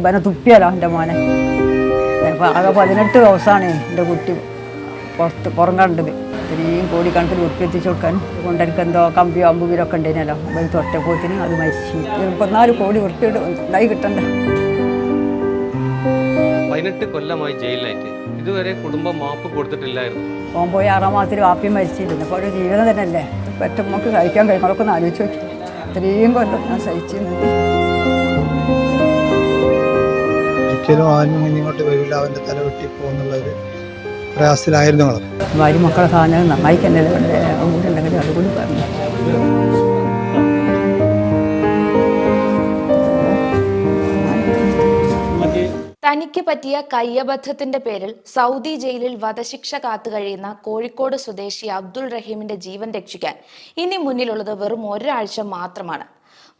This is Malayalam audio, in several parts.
ഇവനെ തുപ്പിയല്ലോ എന്റെ മോനെ? അത് ആകെ പതിനെട്ട് ദിവസമാണ് എന്റെ കുട്ടി പുറത്ത് പുറം കണ്ടത്. ഇത്രയും കോടിക്കണക്കിന് എത്തിച്ചു കൊടുക്കാൻ. കൊണ്ടെനിക്ക് എന്തോ കമ്പിയോ അമ്പുവിലൊക്കെ ഉണ്ടേനല്ലോ അത് തൊട്ടപ്പോത്തിന് അത് മരിച്ചു. മുപ്പത്തിനാല് കോടി ഉറുപ്പ് ഉണ്ടായി കിട്ടണ്ട. പതിനെട്ട് കൊല്ലമായി ജയിലിലായിട്ട്. ഇതുവരെ കുടുംബം മാപ്പ് കൊടുത്തിട്ടില്ലായിരുന്നു. ഓൻ പോയി ആറാം മാസത്തിൽ വാപ്പി മരിച്ചിരുന്നു അപ്പോൾ ഒരു ജീവിതം തന്നെയല്ലേ? പെറ്റമ്മക്ക് സഹിക്കാൻ കഴിയുന്നതൊക്കെ ഒന്ന് ആലോചിച്ച് നോക്കി. ഇത്രയും കൊല്ലം ഞാൻ സഹിച്ചു നിന്നത് ഒരിക്കലും ആരും ഇങ്ങോട്ട് വരില്ല. അവന്റെ തല വെട്ടി പോകുന്നുള്ളൊരു പ്രയാസത്തിലായിരുന്നു ഞങ്ങൾ ഭാര്യ മക്കളെ സാധനം നന്നായി തന്നെ കൂടി ഉണ്ടെങ്കിൽ അതുകൂടി പറഞ്ഞു. തനിക്ക് പറ്റിയ കയ്യബദ്ധത്തിന്റെ പേരിൽ സൗദി ജയിലിൽ വധശിക്ഷ കാത്തുകഴിയുന്ന കോഴിക്കോട് സ്വദേശി അബ്ദുൾ റഹീമിന്റെ ജീവൻ രക്ഷിക്കാൻ ഇനി മുന്നിലുള്ളത് വെറും ഒരാഴ്ച മാത്രമാണ്.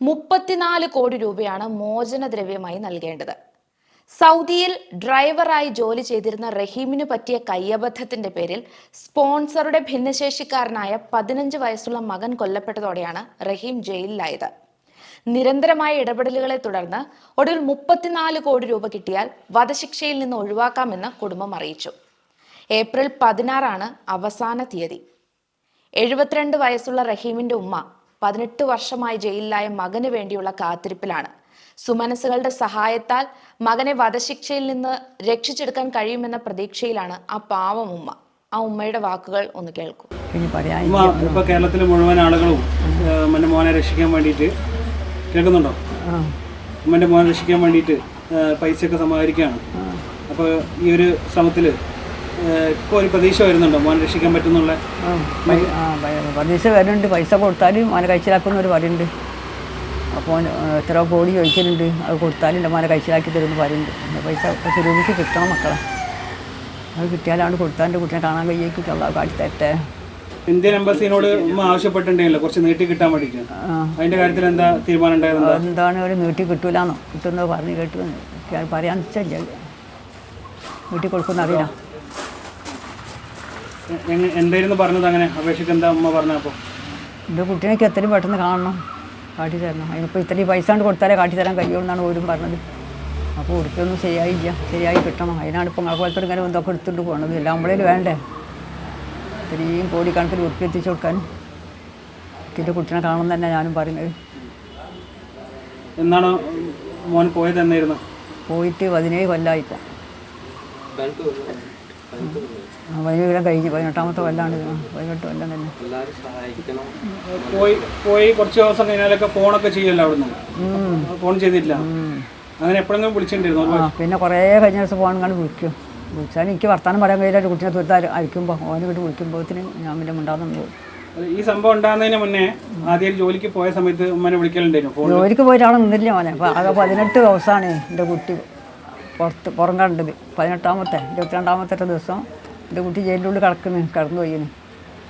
മുപ്പത്തിനാല് കോടി രൂപയാണ് മോചനദ്രവ്യമായി നൽകേണ്ടത്. സൗദിയിൽ ഡ്രൈവറായി ജോലി ചെയ്തിരുന്ന റഹീമിന് പറ്റിയ കയ്യബദ്ധത്തിന്റെ പേരിൽ സ്പോൺസറുടെ ഭിന്നശേഷിക്കാരനായ പതിനഞ്ച് വയസ്സുള്ള മകൻ കൊല്ലപ്പെട്ടതോടെയാണ് റഹീം ജയിലിലായത്. നിരന്തരമായ ഇടപെടലുകളെ തുടർന്ന് ഒടുവിൽ മുപ്പത്തിനാല് കോടി രൂപ കിട്ടിയാൽ വധശിക്ഷയിൽ നിന്ന് ഒഴിവാക്കാമെന്ന് കുടുംബം അറിയിച്ചു. ഏപ്രിൽ പതിനാറാണ് അവസാന തീയതി. എഴുപത്തിരണ്ട് വയസ്സുള്ള റഹീമിന്റെ ഉമ്മ പതിനെട്ട് വർഷമായി ജയിലിലായ മകന് വേണ്ടിയുള്ള കാത്തിരിപ്പിലാണ് സുമനസുകളുടെ സഹായത്താൽ മകനെ വധശിക്ഷയിൽ നിന്ന് രക്ഷിച്ചെടുക്കാൻ കഴിയുമെന്ന പ്രതീക്ഷയിലാണ് ആ പാവം ഉമ്മ ആ ഉമ്മയുടെ വാക്കുകൾ ഒന്ന് കേൾക്കൂ ഇനി പറയാൻ ഉമ്മ ഇപ്പൊ കേരളത്തിലെ മുഴുവൻ ആളുകളും മോനെ രക്ഷിക്കാൻ വേണ്ടിയിട്ട് കേൾക്കുന്നുണ്ടോ ഉമ്മന്റെ മോനെ രക്ഷിക്കാൻ വേണ്ടിയിട്ട് പൈസയൊക്കെ സമാഹരിക്കുകയാണ് അപ്പോൾ ഈ ഒരു ശ്രമത്തിൽ ഇപ്പോൾ ഒരു പ്രതീക്ഷ വരുന്നുണ്ടോ മോനെ രക്ഷിക്കാൻ പറ്റുന്നുള്ള പ്രതീക്ഷ വരുന്നുണ്ട് പൈസ കൊടുത്താലും മോനെ കഴിച്ചിലാക്കുന്നവർ പറയുന്നുണ്ട് അപ്പോൾ എത്ര കോടി ചോദിക്കുന്നുണ്ട് അത് കൊടുത്താലും എന്റെ മോനെ കഴിച്ചിലാക്കി തരുമെന്ന് പറയുന്നുണ്ട്. പൈസ പൈസ സ്വരൂപിച്ച് കിട്ടണം മക്കളെ. അത് കിട്ടിയാലാണ് കൊടുത്താൽ എന്റെ കുട്ടിനെ കാണാൻ കഴിയേക്ക് കാട്ടി തരട്ടെ. ഇന്ത്യൻ എംബസിനോട് ആവശ്യപ്പെട്ടിട്ടുണ്ടല്ലോ കുറച്ച് നീട്ടി കിട്ടാൻ വേണ്ടിയിട്ട്? അതിന്റെ കാര്യത്തിൽ എന്താ തീരുമാനം ഉണ്ടായത്? എന്താണ് ഒരു നീട്ടി കിട്ടൂലെന്നോ? കിട്ടുന്നത് പറഞ്ഞ് കേട്ടു പറയാൻ വെച്ചാൽ നീട്ടി കൊടുക്കുന്ന അറിയാം എന്തായിരുന്നു പറഞ്ഞത് അങ്ങനെ? അപേക്ഷയ്ക്ക് എന്താ ഉമ്മ പറഞ്ഞപ്പോൾ എന്റെ കുട്ടീനൊക്കെ എത്രയും പെട്ടെന്ന് കാണണം. കാട്ടി തരണം അതിനിപ്പോൾ ഇത്രയും പൈസ കൊണ്ട് കൊടുത്താലേ കാട്ടി തരാൻ കഴിയുള്ളൂ എന്നാണ് ഓരും പറഞ്ഞത്. അപ്പോൾ ഉടുപ്പൊന്നും ശരിയായില്ല. ശരിയായി കിട്ടണം. അതിനാണ് ഇപ്പോൾ നിങ്ങളെ പോലത്തെ ഇങ്ങനെ എന്തൊക്കെ എടുത്തുകൊണ്ട് പോകണത് എല്ലാം നമ്മളേലും വേണ്ടേ? ഇത്രയും കോടിക്കണക്കിന് ഉറുപ്പ് എത്തിച്ചു കൊടുക്കാൻ. എന്റെ കുട്ടീനെ കാണണം തന്നെ ഞാനും പറയുന്നത്. എന്നാണ് മോൻ പോയത് എന്നായിരുന്നു? പോയിട്ട് പതിനേഴ് കൊല്ലമായിപ്പോൾ കൊല്ലം കഴിഞ്ഞ് പതിനെട്ടാമത്തെ കൊല്ലാണ്. പതിനെട്ട് കൊല്ലം തന്നെ. പോയി പോയി കുറച്ച് ദിവസം കഴിഞ്ഞാലൊക്കെ ഫോണൊക്കെ ചെയ്യുമല്ലോ അവിടുന്ന്. ഫോൺ ചെയ്തിട്ടില്ല. അങ്ങനെ എപ്പോഴെങ്കിലും വിളിച്ചിട്ടുണ്ടായിരുന്നു? ആ പിന്നെ കുറേ കഴിഞ്ഞ ദിവസം ഫോൺ കണ്ട് വിളിക്കും. വിളിച്ചാൽ എനിക്ക് വർത്താനം പറയാൻ കഴിയില്ല. കുട്ടിനെ തുരുത്താൽ അയക്കുമ്പോൾ ഓനെ കിട്ടി വിളിക്കുമ്പോഴത്തിന് ഞാൻ പിന്നെ മിണ്ടാതെ പോകും. ഈ സംഭവം ഉണ്ടാകുന്നതിന് മുന്നേ ആദ്യം ജോലിക്ക് പോയ സമയത്ത് ഉമ്മനെ വിളിക്കലുണ്ടായിരുന്നു ഫോൺ ജോലിക്ക് പോയിട്ട് അവിടെ നിന്നില്ല മോനെ. അപ്പോൾ അത് പതിനെട്ട് ദിവസമാണ് എന്റെ കുട്ടി പുറത്ത് പുറം കണ്ടത്. പതിനെട്ടാമത്തെ ഇരുപത്തിരണ്ടാമത്തെ ദിവസം എന്റെ കുട്ടി ജയിലിന്റെ ഉള്ളിൽ കിടക്കുന്നു കിടന്നു പോയിന്.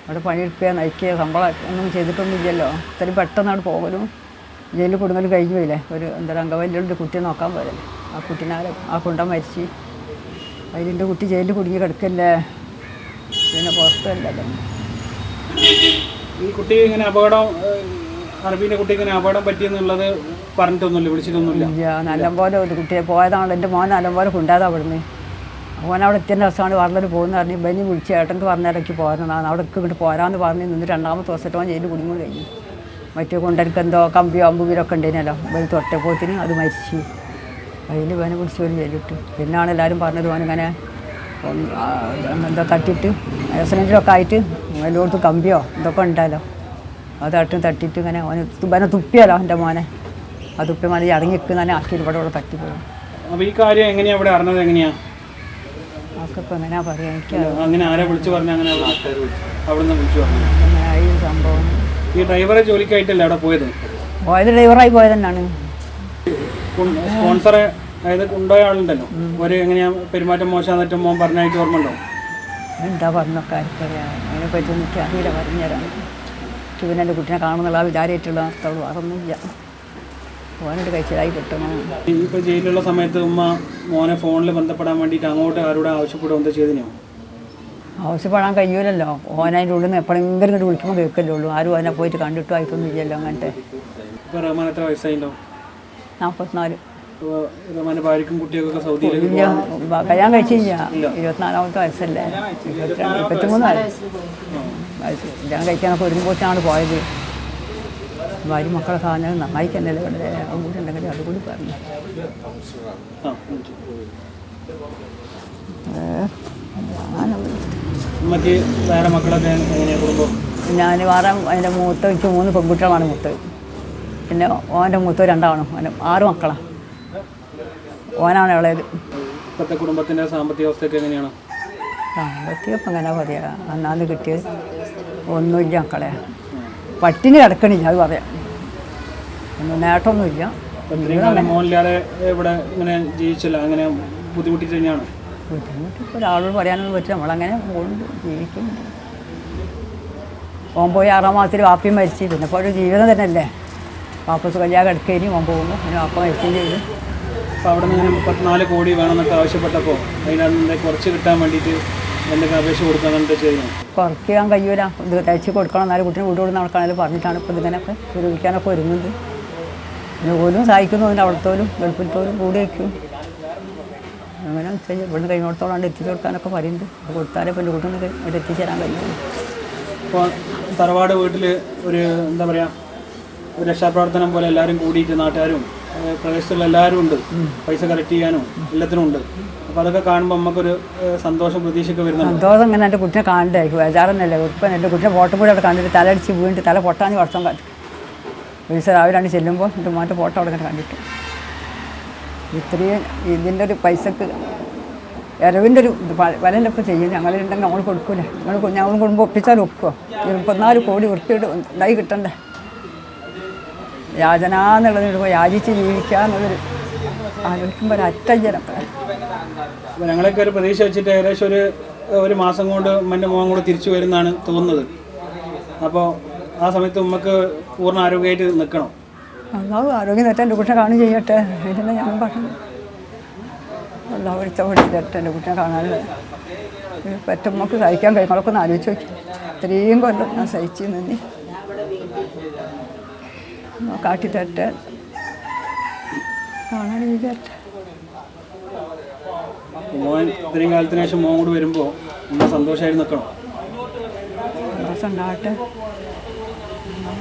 അവിടെ പണിയെടുക്കുക നയിക്കുക ശമ്പളം ഒന്നും ചെയ്തിട്ടൊന്നുമില്ലല്ലോ. ഇത്രയും പെട്ടെന്ന് അവിടെ പോകലും. ജയിലിൽ കൊടുങ്ങലും കഴിഞ്ഞു പോയില്ലേ? ഒരു എന്താ അംഗവല്ലിയുടെ കുട്ടിയെ നോക്കാൻ പോയല്ലേ ആ കുട്ടീനെ ആ കുണ്ടം മരിച്ച്. അതിലിന്റെ കുട്ടി ജയിലിൽ കുടുങ്ങി കിടക്കല്ലേ? പിന്നെ പുറത്തല്ലല്ലോ. ഈ കുട്ടി ഇങ്ങനെ അപകടം അറബീന്റെ കുട്ടി ഇങ്ങനെ അപകടം പറ്റിയെന്നുള്ളത് പറഞ്ഞിട്ടൊന്നുമില്ല വിളിച്ചിട്ടൊന്നുമില്ല. നല്ലപോലെ ഒരു കുട്ടിയെ പോയതാണല്ലോ. എന്റെ മോൻ നല്ലപോലെ കൊണ്ടാതാ അവിടുന്ന്. മോൻ അവിടെ എത്തിന്റെ ദിവസമാണ് പറഞ്ഞിട്ട് പോകുന്ന പറഞ്ഞ് ബനി വിളിച്ച് ഏട്ടൻക്ക് പറഞ്ഞിടയ്ക്ക് പോരുന്നതാണ്. അവിടെ ഇങ്ങോട്ട് പോരാന്ന് പറഞ്ഞ് നിന്ന് രണ്ടാമത്തെ ദിവസത്തെ ഓൻ ചെയ്ത് കുടുങ്ങി കഴിഞ്ഞു. മറ്റേ കൊണ്ടെനിക്ക് എന്തോ കമ്പിയോ അമ്പുവിലൊക്കെ ഉണ്ടേനല്ലോ. ബനി തൊട്ടപ്പോത്തിന് അത് മരിച്ചു. അതിൽ ബനി പിടിച്ച് ഒരു ജയിലിട്ടു പിന്നാണ് എല്ലാവരും പറഞ്ഞത് ഓനിങ്ങനെ എന്തോ തട്ടിയിട്ട് ആക്സിഡന്റിലൊക്കെ ആയിട്ട് എല്ലായിടത്തും കമ്പിയോ ഇതൊക്കെ ഉണ്ടല്ലോ. അത് തട്ടും തട്ടിയിട്ട് ഇങ്ങനെ ഓന് ബനെ തുപ്പിയല്ലോ എന്റെ മോനെ. ആ തുപ്പി മതി ഇറങ്ങി നിൽക്കുന്ന ആക്കിയിട്ട് ഇവിടെ ഇവിടെ തട്ടിപ്പോയി. അപ്പോൾ ഈ കാര്യം എങ്ങനെയാണ് ഇവിടെ അറിഞ്ഞത് എങ്ങനെയാ? അതൊക്കെ എങ്ങനെയാ പറയാ എനിക്ക് അങ്ങനെ ആരെ വിളിച്ചു പറഞ്ഞു അങ്ങനെ അവിടെ നിന്ന് വിളിച്ചു. പറഞ്ഞു. ഈ സംഭവം. ഈ ഡ്രൈവറെ ജോലിക്കായിട്ടല്ലേ അവിടെ പോയത്? പോയത് ഡ്രൈവറായി പോയത് തന്നെയാണ് സ്പോൺസറെ അതായത് കൊണ്ടുപോയ ആളുണ്ടല്ലോ. ഒരു എങ്ങനെയാ പെരുമാറ്റം മോശം മോൻ പറഞ്ഞായിട്ട് ഓർമ്മ ഉണ്ടോ എന്താ പറഞ്ഞൊക്കെ ആർക്കറിയാം. അതിനെ പറ്റി എനിക്ക് അറിയില്ല പറഞ്ഞുതരാം. എനിക്ക് കുട്ടിനെ കാണുന്നുള്ള ആ വിചാരമായിട്ടുള്ള അർത്ഥം വേറൊന്നുമില്ല ഓനോട് കഴിച്ചതായി കിട്ടണം ഈ ഇപ്പോൾ ജയിലിലുള്ള സമയത്ത് ഉമ്മ മോനെ ഫോണിൽ ബന്ധപ്പെടാൻ വേണ്ടിയിട്ട് അങ്ങോട്ട് ആരോട് ആവശ്യപ്പെടുക എന്താ ചെയ്തിനോ? ആവശ്യപ്പെടാൻ കഴിയൂലല്ലോ. ഓനതിന്റെ ഉള്ളിൽ നിന്ന് എപ്പോഴെങ്കിലും ഇങ്ങോട്ട് വിളിക്കുമ്പോൾ കേൾക്കല്ലേ ഉള്ളൂ. ആരും അതിനെ പോയിട്ട് കണ്ടിട്ടും ആയിട്ടൊന്നും ഇല്ലല്ലോ അങ്ങനത്തെ. ഇപ്പോൾ റഹ്മാൻ എത്ര വയസ്സായിട്ടോ നാൽപ്പത്തിനാല് ഇല്ല. കല്യാണം കഴിച്ചില്ല. ഇരുപത്തിനാലാമത്തെ വയസ്സല്ലേ? ഇരുപത്തിമൂന്ന് വയസ്സ്. കല്യാണം കഴിക്കാനൊക്കെ ഒരുങ്ങുമ്പോഴാണ് പോയത്. ഭാര്യ മക്കളെ സാധനം നന്നായി തന്നെ ഇവിടെ ഉണ്ടെങ്കിൽ അതുകൂടി പറഞ്ഞു. വേറെ മക്കളൊക്കെ ഞാൻ വേറെ അതിന്റെ മൂത്ത എനിക്ക് മൂന്ന് പെൺകുട്ടികളാണ് മൂത്ത്. പിന്നെ ഓന്റെ മൂത്ത രണ്ടാണ്. ഓന് ആറ് മക്കളാണ് ഓനാണ് ഇളയത്. ഇപ്പോഴത്തെ കുടുംബത്തിന്റെ സാമ്പത്തിക അവസ്ഥയൊക്കെ എങ്ങനെയാണ്? സാമ്പത്തികം അങ്ങനെ പറയാ അന്നാന്ന് കിട്ടിയത് ഒന്നുമില്ല മക്കളെ. പട്ടിണി കിടക്കണില്ല അത് പറയാം. ഒന്നും നേട്ടമൊന്നുമില്ല. ഇവിടെ ഇങ്ങനെ ജീവിച്ചില്ല അങ്ങനെ ബുദ്ധിമുട്ടിട്ട് തന്നെയാണ് ഒരാളോട് പറയാനൊന്നും പറ്റില്ല നമ്മളങ്ങനെ പോകുന്നുണ്ട് ജീവിക്കുന്നുണ്ട്. ഓൻ പോയി ആറാം മാസത്തിൽ വാപ്പയും മരിച്ചു പിന്നെ ഇപ്പോൾ ഒരു ജീവിതം തന്നെ അല്ലേ വാപ്പസ് കല്യാണം കിടക്കുകയും ഓൻ പോകുന്നു പിന്നെ വാപ്പ മരിക്കുകയും ചെയ്തു. അപ്പോൾ അവിടെ നിന്ന് മുപ്പത്തിനാല് കോടി വേണമെന്നൊക്കെ ആവശ്യപ്പെട്ടപ്പോൾ അതിനകത്ത് കുറച്ച് കിട്ടാൻ വേണ്ടിയിട്ട് എന്തൊക്കെ അപേക്ഷ കൊടുക്കാൻ കുറയ്ക്കാൻ കഴിയൂല. ഇത് തയ്ച്ച് കൊടുക്കണം. എന്നാലും കുട്ടിനെ വീട് കൊടുത്ത് നടക്കണമെങ്കിൽ പറഞ്ഞിട്ടാണ് ഇപ്പോൾ ഇതിനൊക്കെ ഉപയോഗിക്കാനൊക്കെ ഒരുങ്ങുന്നത്. പിന്നെ പോലും സഹായിക്കുന്നു. അതിന്റെ അവിടത്തോലും ഗൾഫിലത്തോലും കൂടി വയ്ക്കും അങ്ങനെ ചെയ്യും ഇവിടുന്ന് കഴിഞ്ഞിടത്തോളം എത്തിച്ചു കൊടുക്കാനൊക്കെ പറയുന്നുണ്ട് കൊടുത്താലേ പിന്നെ കുട്ടീനെ ഇവിടെ എത്തിച്ചേരാൻ കഴിയുള്ളൂ. ഇപ്പോൾ തറവാട് വീട്ടിൽ ഒരു എന്താ പറയുക ഒരു രക്ഷാപ്രവർത്തനം പോലെ എല്ലാവരും കൂടിയിട്ട് നാട്ടുകാരും പ്രദേശത്തുള്ള എല്ലാവരും ഉണ്ട്. പൈസ കളക്ട് ചെയ്യാനും എല്ലാത്തിനും ഉണ്ട്. അപ്പോൾ അതൊക്കെ കാണുമ്പോൾ നമുക്കൊരു സന്തോഷം പ്രതീക്ഷയൊക്കെ വരുന്നുണ്ട്. സന്തോഷം ഇങ്ങനെ എന്റെ കുട്ടിനെ കാണണ്ടായിരിക്കും ബേജാറൊന്നുമല്ല ഇപ്പം എന്റെ കുട്ടിനെ ഫോട്ടോ കൂടി അവിടെ കണ്ടിട്ട് തലടിച്ച് വീണിട്ട് തല പൊട്ടാന്ന് വർഷം കാട്ടി ഒരു രാവിലെ ആണ് ചെല്ലുമ്പോൾ എന്റെ മോന്റെ ഫോട്ടോ അവിടെ കണ്ടിട്ട്. ഇത്രയും ഇതിന്റെ ഒരു പൈസക്ക് ഇരവിന്റെ ഒരു വിലയില്ല ഇപ്പോൾ ചെയ്യും ഞങ്ങളുണ്ടെങ്കിൽ നമ്മൾ കൊടുക്കൂലേ. ഞങ്ങൾ ഞങ്ങൾ കുടുംബം ഒപ്പിച്ചാൽ ഒക്കുമോ മുപ്പത്തിനാല് കോടി വൃത്തിയിട്ട് ഉണ്ടായി കിട്ടണ്ടേ? യാചന എന്നുള്ളത് ഇപ്പോൾ യാചിച്ച് ജീവിക്കുക എന്നുള്ളൊരു ആലോചിക്കുമ്പോൾ ഒരു അറ്റജനൊക്കെ അപ്പോൾ ഞങ്ങളൊക്കെ ഒരു പ്രതീക്ഷ വെച്ചിട്ട് ഏകദേശം ഒരു ഒരു മാസം കൊണ്ട് ഉമ്മന്റെ മുഖം കൂടെ തിരിച്ചു വരുന്നതാണ് തോന്നുന്നത്. അപ്പോൾ ആ സമയത്ത് ഉമ്മക്ക് പൂർണ ആരോഗ്യമായിട്ട് നിൽക്കണം. അള്ളാഹു ആരോഗ്യം തരട്ടെ എന്റെ കുട്ടിനെ കാണുകയും ചെയ്യട്ടെ. ഇതിനെ ഞാൻ പറഞ്ഞു. അള്ളാഹു ഇഷ്ടപ്പെട്ട് തരട്ടെ എന്റെ കുട്ടിനെ കാണാനുള്ള പറ്റുമ്പോൾ സഹിക്കാൻ കഴിയുമ്പോഴൊക്കെ ഒന്ന് ആലോചിച്ച് നോക്കി. ഇത്രയും കൊല്ലം ഞാൻ സഹിച്ച് നിന്നി കാട്ടിത്തട്ടെ കാണാൻ വിചാരിട്ടെ മോൻ ഇത്രയും കാലത്തിന് ശേഷം മോൻ കൂടെ വരുമ്പോൾ നമ്മൾ സന്തോഷമായിട്ട് നിൽക്കണം സന്തോഷം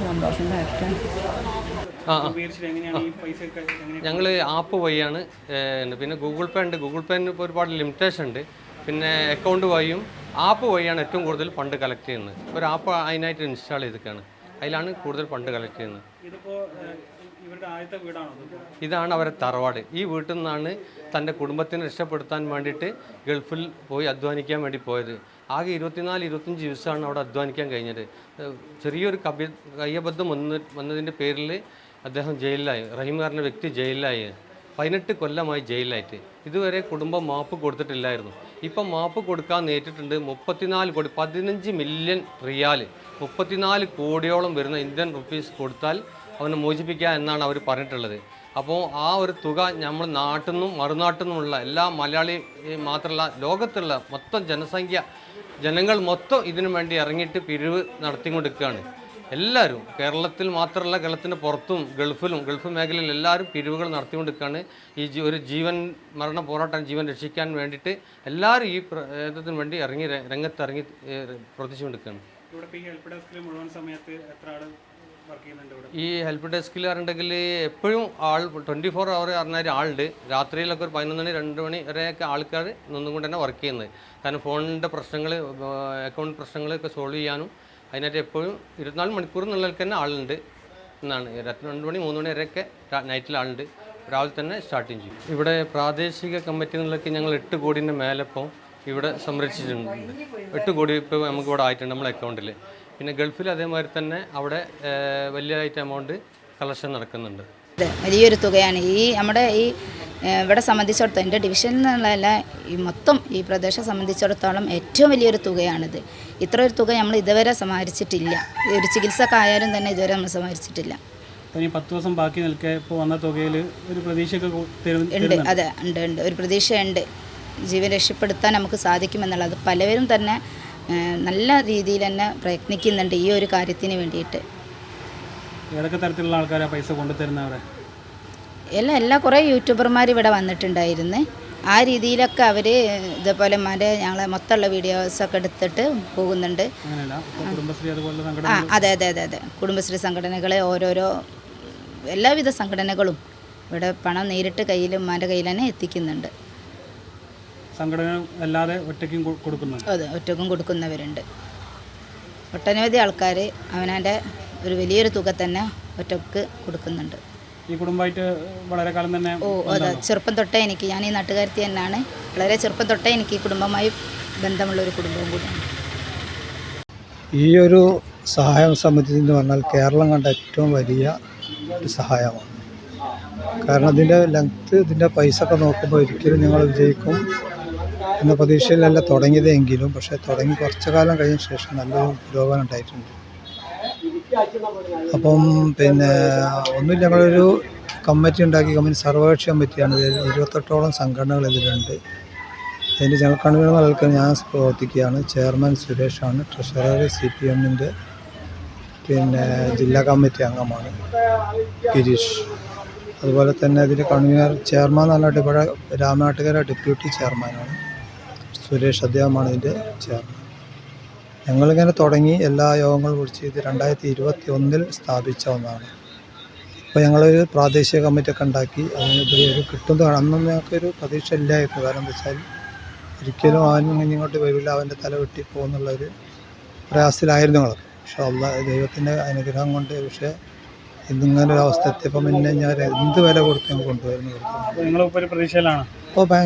സന്തോഷം ആ ഞങ്ങൾ ആപ്പ് വഴിയാണ് പിന്നെ ഗൂഗിൾ പേ ഉണ്ട്. ഗൂഗിൾ പേന് ഇപ്പോൾ ഒരുപാട് ലിമിറ്റേഷൻ ഉണ്ട്. പിന്നെ അക്കൗണ്ട് വഴിയും ആപ്പ് വഴിയാണ് ഏറ്റവും കൂടുതൽ ഫണ്ട് കളക്ട് ചെയ്യുന്നത്. ഒരു ആപ്പ് അതിനായിട്ട് ഇൻസ്റ്റാൾ ചെയ്തിരിക്കുകയാണ്. അതിലാണ് കൂടുതൽ ഫണ്ട് കളക്ട് ചെയ്യുന്നത്. ഇതാണ് അവരെ തറവാട്. ഈ വീട്ടിൽ നിന്നാണ് തന്റെ കുടുംബത്തിനെ രക്ഷപ്പെടുത്താൻ വേണ്ടിയിട്ട് ഗൾഫിൽ പോയി അധ്വാനിക്കാൻ വേണ്ടി പോയത്. ആകെ ഇരുപത്തിനാല് ഇരുപത്തഞ്ച് ദിവസമാണ് അവിടെ അധ്വാനിക്കാൻ കഴിഞ്ഞത്. ചെറിയൊരു കബി കയ്യബദ്ധം വന്ന് വന്നതിന്റെ പേരിൽ അദ്ദേഹം ജയിലിലായി. റഹീംകാരന്റെ വ്യക്തി ജയിലിലായി. പതിനെട്ട് കൊല്ലമായി ജയിലിലായിട്ട്. ഇതുവരെ കുടുംബം മാപ്പ് കൊടുത്തിട്ടില്ലായിരുന്നു. ഇപ്പം മാപ്പ് കൊടുക്കാൻ നേരിട്ടിട്ടുണ്ട് മുപ്പത്തിനാല് കോടി പതിനഞ്ച് മില്യൺ റിയാൽ മുപ്പത്തിനാല് കോടിയോളം വരുന്ന ഇന്ത്യൻ റുപ്പീസ് കൊടുത്താൽ അവനെ മോചിപ്പിക്കുക എന്നാണ് അവർ പറഞ്ഞിട്ടുള്ളത്. അപ്പോൾ ആ ഒരു തുക നമ്മൾ നാട്ടിൽ നിന്നും മറുനാട്ടിൽ നിന്നുമുള്ള എല്ലാ മലയാളി മാത്രമല്ല ലോകത്തുള്ള മൊത്തം ജനസംഖ്യ ജനങ്ങൾ മൊത്തം ഇതിനു വേണ്ടി ഇറങ്ങിയിട്ട് പിരിവ് നടത്തിക്കൊണ്ടിരിക്കുകയാണ്. എല്ലാവരും കേരളത്തിൽ മാത്രമല്ല കേരളത്തിന്റെ പുറത്തും ഗൾഫിലും ഗൾഫ് മേഖലയിൽ എല്ലാവരും പിരിവുകൾ നടത്തിക്കൊണ്ടിരിക്കുകയാണ്. ഈ ഒരു ജീവൻ മരണ പോരാട്ടം ജീവൻ രക്ഷിക്കാൻ വേണ്ടിയിട്ട് എല്ലാവരും ഈ പ്രേതത്തിന് വേണ്ടി ഇറങ്ങി രംഗത്ത് ഇറങ്ങി ഏ, പ്രവർത്തിച്ചുകൊണ്ടിരിക്കുകയാണ്. ഇവിടെ ഹെൽപ്പ് ഡെസ്കിൽ മുഴുവൻ സമയത്ത് എത്ര ആൾ ഈ ഹെൽപ്പ് ഡെസ്കിൽ പറഞ്ഞിട്ടുണ്ടെങ്കിൽ എപ്പോഴും ആൾ ട്വന്റി ഫോർ അവർ പറഞ്ഞാൽ ആളുണ്ട്. രാത്രിയിലൊക്കെ ഒരു പതിനൊന്ന് മണി രണ്ട് മണി വരെയൊക്കെ ആൾക്കാർ നിന്നുകൊണ്ട് തന്നെ വർക്ക് ചെയ്യുന്നത്. കാരണം ഫോണിന്റെ പ്രശ്നങ്ങൾ അക്കൗണ്ട് പ്രശ്നങ്ങളൊക്കെ സോൾവ് ചെയ്യാനും അതിനായിട്ട് എപ്പോഴും ഇരുപത്തിനാല് മണിക്കൂർ എന്നുള്ളവർക്ക് തന്നെ ആളുണ്ട് എന്നാണ്. രണ്ട് മണി മൂന്ന് മണി വരെയൊക്കെ നൈറ്റിൽ ആളുണ്ട്. രാവിലെ തന്നെ സ്റ്റാർട്ടിങ് ചെയ്യും ഇവിടെ പ്രാദേശിക കമ്മിറ്റി കമ്മിറ്റികളിലൊക്കെ ഞങ്ങൾ എട്ട് കോടിന്റെ മേലെ ഇപ്പോൾ ഇവിടെ സംരക്ഷിച്ചിട്ടുണ്ട്. എട്ട് കോടി ഇപ്പോൾ നമുക്ക് ഇവിടെ ആയിട്ടുണ്ട് നമ്മുടെ അക്കൗണ്ടിൽ പിന്നെ ഗൾഫിൽ അതേമാതിരി തന്നെ അവിടെ വലിയതായിട്ട് എമൗണ്ട് കളക്ഷൻ നടക്കുന്നുണ്ട്. വലിയൊരു തുകയാണ്. ഈ നമ്മുടെ ഈ ഇവിടെ സംബന്ധിച്ചിടത്തോളം എന്റെ ഡിവിഷനിൽ നിന്നുള്ള ഈ മൊത്തം ഈ പ്രദേശം സംബന്ധിച്ചിടത്തോളം ഏറ്റവും വലിയൊരു തുകയാണിത്. ഇത്ര ഒരു തുക നമ്മൾ ഇതുവരെ സമാഹരിച്ചിട്ടില്ല. ഈ ഒരു ചികിത്സക്കായാലും തന്നെ ഇതുവരെ നമ്മൾ സമാഹരിച്ചിട്ടില്ല. ഇനി പത്ത് ദിവസം ബാക്കി നിൽക്കെ ഇപ്പോൾ വന്ന തുകയിൽ ഒരു പ്രതീക്ഷയൊക്കെ ഉണ്ട് അതെ ഉണ്ട് ഉണ്ട്. ഒരു പ്രതീക്ഷയുണ്ട്. ജീവൻ രക്ഷപ്പെടുത്താൻ നമുക്ക് സാധിക്കുമെന്നുള്ളത്. പലവരും തന്നെ നല്ല രീതിയിൽ തന്നെ പ്രയത്നിക്കുന്നുണ്ട് ഈ ഒരു കാര്യത്തിന് വേണ്ടിയിട്ട്. ഏതൊക്കെ തരത്തിലുള്ള ആൾക്കാരാണ് പൈസ കൊണ്ടുതരുന്നവരെ? എല്ലാ എല്ലാ കുറേ യൂട്യൂബർമാർ ഇവിടെ വന്നിട്ടുണ്ടായിരുന്നു. ആ രീതിയിലൊക്കെ അവർ ഇതേപോലെ മറ്റേ ഞങ്ങളെ മൊത്തമുള്ള വീഡിയോസൊക്കെ എടുത്തിട്ട് പോകുന്നുണ്ട്. ആ. അതെ അതെ അതെ അതെ. കുടുംബശ്രീ സംഘടനകളെ ഓരോരോ എല്ലാവിധ സംഘടനകളും ഇവിടെ പണം നേരിട്ട് കയ്യിൽ ഉമ്മാന്റെ കയ്യിൽ തന്നെ എത്തിക്കുന്നുണ്ട്. സംഘടന അല്ലാതെ ഒറ്റയ്ക്കും കൊ- കൊടുക്കുന്നുണ്ട്. അതെ ഒറ്റക്കും കൊടുക്കുന്നവരുണ്ട്. ഒട്ടനവധി ആൾക്കാർ അവനവന്റെ ഒരു വലിയൊരു തുക തന്നെ ഒറ്റയ്ക്ക് കൊടുക്കുന്നുണ്ട്. ഈ കുടുംബമായിട്ട് വളരെ കാലം തന്നെ ഓ അതെ. ചെറുപ്പം തൊട്ടേ എനിക്ക് ഞാൻ ഈ നാട്ടുകാരത്തി തന്നെയാണ്. വളരെ ചെറുപ്പം തൊട്ടേ എനിക്ക് ഈ കുടുംബമായി ബന്ധമുള്ള ഒരു കുടുംബവും കൂടിയാണ്. ഈ ഒരു സഹായം സംബന്ധിച്ച് എന്ന് പറഞ്ഞാൽ കേരളം കണ്ട ഏറ്റവും വലിയ ഒരു സഹായമാണ്. കാരണം ഇതിന്റെ ലെങ്ത്ത് ഇതിന്റെ പൈസ ഒക്കെ നോക്കുമ്പോൾ ഒരിക്കലും ഞങ്ങൾ വിജയിക്കും. എന്ന പ്രതീക്ഷയിലല്ല തുടങ്ങിയതെങ്കിലും പക്ഷേ തുടങ്ങി കുറച്ചു കാലം കഴിഞ്ഞ ശേഷം നല്ലൊരു പുരോഗമനം ഉണ്ടായിട്ടുണ്ട്. അപ്പം പിന്നെ ഒന്നും ഞങ്ങളൊരു കമ്മിറ്റി ഉണ്ടാക്കി കമ്മിറ്റി സർവകക്ഷി കമ്മിറ്റിയാണ് ഇരുപത്തെട്ടോളം സംഘടനകൾ ഇതിലുണ്ട്. അതിന്റെ ജനറൽ കൺവീനർ നൽകാൻ ഞാൻ പ്രവർത്തിക്കുകയാണ്. ചെയർമാൻ സുരേഷാണ് ട്രഷറർ സി പി എമ്മിന്റെ പിന്നെ ജില്ലാ കമ്മിറ്റി അംഗമാണ് ഗിരീഷ്. അതുപോലെ തന്നെ അതിന്റെ കൺവീനർ ചെയർമാൻ എന്ന് ഇപ്പോഴെ രാമനാട്ടുകര ഡെപ്യൂട്ടി ചെയർമാനാണ് സുരേഷ് അദ്ദേഹമാണ് ഇതിന്റെ ചെയർമാൻ ഞങ്ങളിങ്ങനെ തുടങ്ങി എല്ലാ യോഗങ്ങളും കുറിച്ച് ഇത് രണ്ടായിരത്തി ഇരുപത്തി ഒന്നിൽ സ്ഥാപിച്ച ഒന്നാണ്. ഇപ്പോൾ ഞങ്ങളൊരു പ്രാദേശിക കമ്മിറ്റിയൊക്കെ ഉണ്ടാക്കി അതിനുപരി ഒരു കിട്ടുന്നതാണ് അന്നും ഞങ്ങൾക്കൊരു പ്രതീക്ഷ ഇല്ലായിരുന്നു കാരണം എന്താ വെച്ചാൽ ഒരിക്കലും അവനും ഇങ്ങോട്ട് വരില്ല അവന്റെ തല വെട്ടി പോകുന്നുള്ളൊരു പ്രയാസത്തിലായിരുന്നു ഞങ്ങളൊക്കെ. പക്ഷേ അള്ള ദൈവത്തിന്റെ അനുഗ്രഹം കൊണ്ട് പക്ഷേ ഇതിങ്ങനൊരു അവസ്ഥ എത്തിയപ്പോൾ പിന്നെ ഞാൻ എന്ത് വില കൊടുത്ത് ഞങ്ങൾ കൊണ്ടുവരുന്നു ഇപ്പോൾ ഭയങ്കര